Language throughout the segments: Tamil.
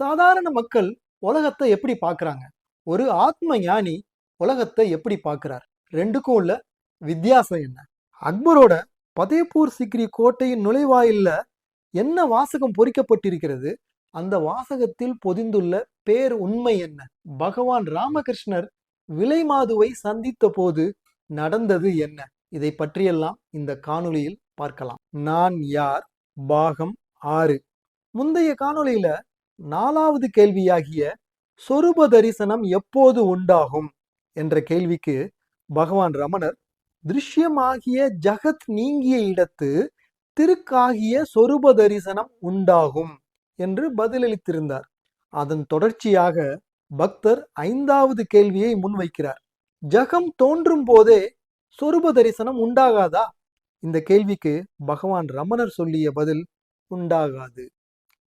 சாதாரண மக்கள் உலகத்தை எப்படி பார்க்கறாங்க? ஒரு ஆத்ம ஞானி உலகத்தை எப்படி பார்க்குறார்? ரெண்டுக்கும் உள்ள வித்தியாசம் என்ன? அக்பரோட பதேப்பூர் சிக்ரி கோட்டையின் நுழைவாயில்ல என்ன வாசகம் பொறிக்கப்பட்டிருக்கிறது? அந்த வாசகத்தில் பொதிந்துள்ள பேர் உண்மை என்ன? பகவான் ராமகிருஷ்ணர் விலைமாதுவை சந்தித்த போது நடந்தது என்ன? இதை பற்றியெல்லாம் இந்த காணொளியில் பார்க்கலாம். நான் யார்? பாகம் ஆறு. முந்தைய காணொளியில நாலாவது கேள்வியாகிய சொரூப தரிசனம் எப்போது உண்டாகும் என்ற கேள்விக்கு பகவான் ரமணர் திருஷ்யமாகிய ஜகத் நீங்கிய இடத்து திருக்காகிய சொரூப தரிசனம் உண்டாகும் என்று பதிலளித்திருந்தார். அதன் தொடர்ச்சியாக பக்தர் ஐந்தாவது கேள்வியை முன்வைக்கிறார். ஜகம் தோன்றும் போதே சொரூப தரிசனம் உண்டாகாதா? இந்த கேள்விக்கு பகவான் ரமணர் சொல்லிய பதில் உண்டாகாது.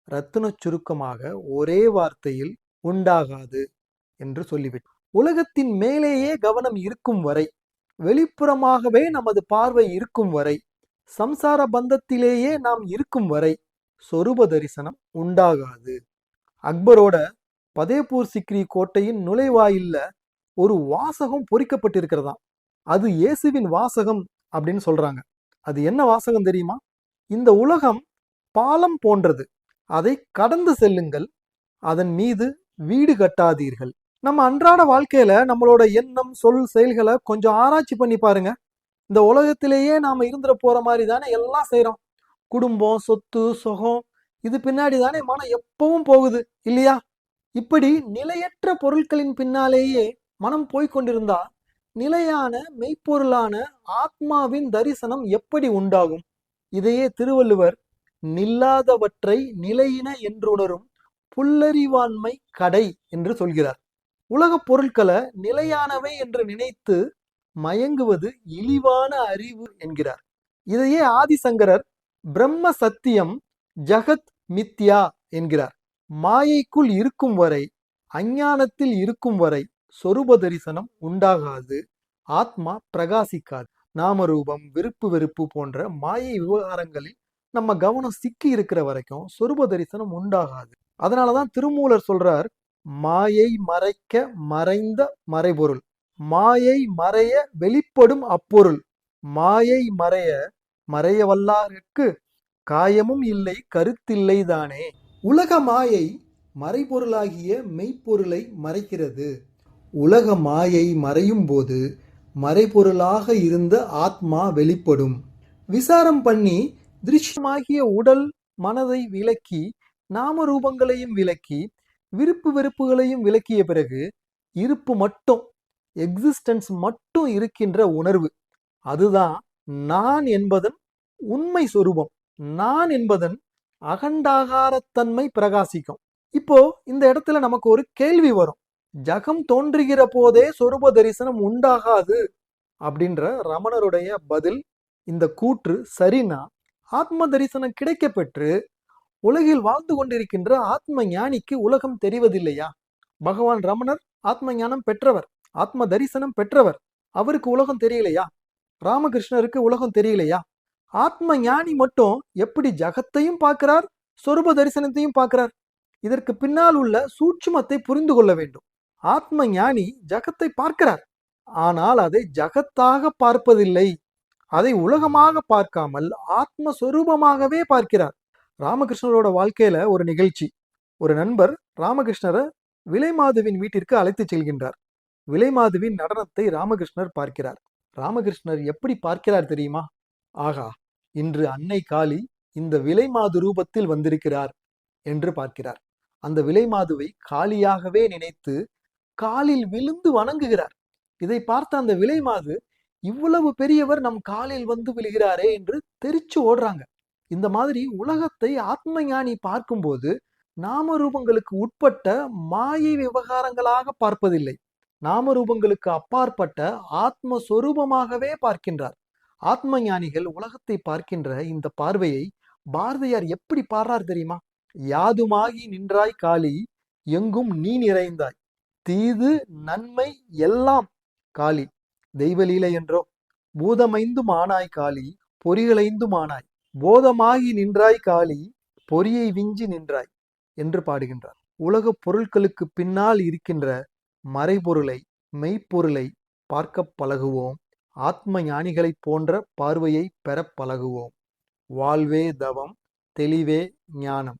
ரத்தின சுருக்கமாக ஒரே வார்த்தையில் உண்டாகாது என்று சொல்லிவிட்டு உலகத்தின் மேலேயே கவனம் இருக்கும் வரை வெளிப்புறமாகவே நமது பார்வை இருக்கும் வரை சம்சார பந்தத்திலேயே நாம் இருக்கும் வரை சொரூப தரிசனம் உண்டாகாது. அக்பரோட பதேபூர் சிக்ரி கோட்டையின் நுழைவாயில்ல ஒரு வாசகம் பொறிக்கப்பட்டிருக்கிறதாம். அது இயேசுவின் வாசகம் அப்படின்னு சொல்றாங்க. அது என்ன வாசகம் தெரியுமா? இந்த உலகம் பாலம் போன்றது. அதை கடந்து செல்லுங்கள். அதன் மீது வீடு கட்டாதீர்கள். நம்ம அன்றாட வாழ்க்கையில நம்மளோட எண்ணம் சொல் செயல்களை கொஞ்சம் ஆராய்ச்சி பண்ணி பாருங்க. இந்த உலகத்திலேயே நாம இருந்துட போற மாதிரி தானே எல்லாம் செய்யறோம் குடும்பம் சொத்து சுகம் இது பின்னாடி தானே மனம் எப்பவும் போகுது இல்லையா? இப்படி நிலையற்ற பொருட்களின் பின்னாலேயே மனம் போய்கொண்டிருந்தா நிலையான மெய்ப்பொருளான ஆத்மாவின் தரிசனம் எப்படி உண்டாகும்? இதையே திருவள்ளுவர் நில்லாதவற்றை நிலையின என்றுணரும் புல்லறிவாண்மை கடை என்று சொல்கிறார். உலகப் பொருட்களை நிலையானவை என்று நினைத்து மயங்குவது இழிவான அறிவு என்கிறார். இதையே ஆதிசங்கரர் பிரம்ம சத்தியம் ஜகத் மித்யா என்கிறார். மாயைக்குள் இருக்கும் வரை அஞ்ஞானத்தில் இருக்கும் வரை சொரூப தரிசனம் உண்டாகாது ஆத்மா பிரகாசிக்காது. நாமரூபம் விருப்பு வெறுப்பு போன்ற மாயை விவகாரங்களில் நம்ம கவனம் சிக்கி இருக்கிற வரைக்கும் சொருப தரிசனம் உண்டாகாது. அதனாலதான் திருமூலர் சொல்றார் மாயை மறைக்க மறைந்த மறைபொருள். மாயை மறைய வெளிப்படும் அப்பொருள். மாயை மறைய மறைய வல்லாருக்கு காயமும் இல்லை கருத்தில்லை தானே. உலக மாயை மறைபொருளாகிய மெய்ப்பொருளை மறைக்கிறது. உலக மாயை மறையும் போது மறைபொருளாக இருந்த ஆத்மா வெளிப்படும். விசாரம் பண்ணி திருஷ்யமாகிய உடல் மனதை விலக்கி நாம ரூபங்களையும் விலக்கி விருப்பு வெறுப்புகளையும் விலக்கிய பிறகு இருப்பு மட்டும் எக்ஸிஸ்டன்ஸ் மட்டும் இருக்கின்ற உணர்வு. அதுதான் நான் என்பதன் உண்மை சொரூபம். நான் என்பதன் அகண்டாகாரத்தன்மை பிரகாசிக்கும். இப்போ இந்த இடத்துல நமக்கு ஒரு கேள்வி வரும். ஜகம் தோன்றுகிற போதே சொரூப தரிசனம் உண்டாகாது அப்படின்ற ரமணருடைய பதில் இந்த கூற்று சரினா ஆத்ம தரிசனம் கிடைக்க பெற்று உலகில் வாழ்ந்து கொண்டிருக்கின்ற ஆத்ம ஞானிக்கு உலகம் தெரிவதில்லையா? பகவான் ரமணர் ஆத்ம ஞானம் பெற்றவர் ஆத்ம தரிசனம் பெற்றவர். அவருக்கு உலகம் தெரியலையா? ராமகிருஷ்ணருக்கு உலகம் தெரியலையா? ஆத்ம ஞானி மட்டும் எப்படி ஜகத்தையும் பார்க்கிறார் சொரூப தரிசனத்தையும் பார்க்கிறார்? இதற்கு பின்னால் உள்ள சூட்சுமத்தை புரிந்து கொள்ள வேண்டும். ஆத்ம ஞானி ஜகத்தை பார்க்கிறார். ஆனால் அதை ஜகத்தாக பார்ப்பதில்லை. அதை உலகமாக பார்க்காமல் ஆத்மஸ்வரூபமாகவே பார்க்கிறார். ராமகிருஷ்ணரோட வாழ்க்கையில ஒரு நிகழ்ச்சி. ஒரு நண்பர் ராமகிருஷ்ணரை விலைமாதுவின் வீட்டிற்கு அழைத்துச் செல்கின்றார். விலைமாதுவின் நடனத்தை ராமகிருஷ்ணர் பார்க்கிறார். ராமகிருஷ்ணர் எப்படி பார்க்கிறார் தெரியுமா? ஆகா இன்று அன்னை காளி இந்த விலைமாது ரூபத்தில் வந்திருக்கிறார் என்று பார்க்கிறார். அந்த விலைமாதுவை காளியாகவே நினைத்து காலில் விழுந்து வணங்குகிறார். இதை பார்த்த அந்த விலைமாது இவ்வளவு பெரியவர் நம் காலில் வந்து விழுகிறாரே என்று தெரிச்சு ஓடுறாங்க. இந்த மாதிரி உலகத்தை ஆத்ம ஞானி பார்க்கும்போது நாம ரூபங்களுக்கு உட்பட்ட மாயை விவகாரங்களாக பார்ப்பதில்லை. நாம ரூபங்களுக்கு அப்பாற்பட்ட ஆத்ம பார்க்கின்றார். ஆத்ம ஞானிகள் உலகத்தை பார்க்கின்ற இந்த பார்வையை பாரதியார் எப்படி பாடுறார் தெரியுமா? யாதுமாகி நின்றாய் காளி எங்கும் நீ நிறைந்தாய். தீது நன்மை எல்லாம். காளி தெய்வலீலை என்றோ? பூதமைந்தும் ஆனாய் காளி பொறிகளைந்தும் ஆனாய். போதமாகி நின்றாய் காளி பொறியை விஞ்சி நின்றாய் என்று பாடுகின்றார். உலகப் பொருட்களுக்கு பின்னால் இருக்கின்ற மறைபொருளை மெய்ப்பொருளை பார்க்கப் பழகுவோம். ஆத்ம ஞானிகளைப் போன்ற பார்வையை பெற பழகுவோம். வாழ்வே தவம் தெளிவே ஞானம்.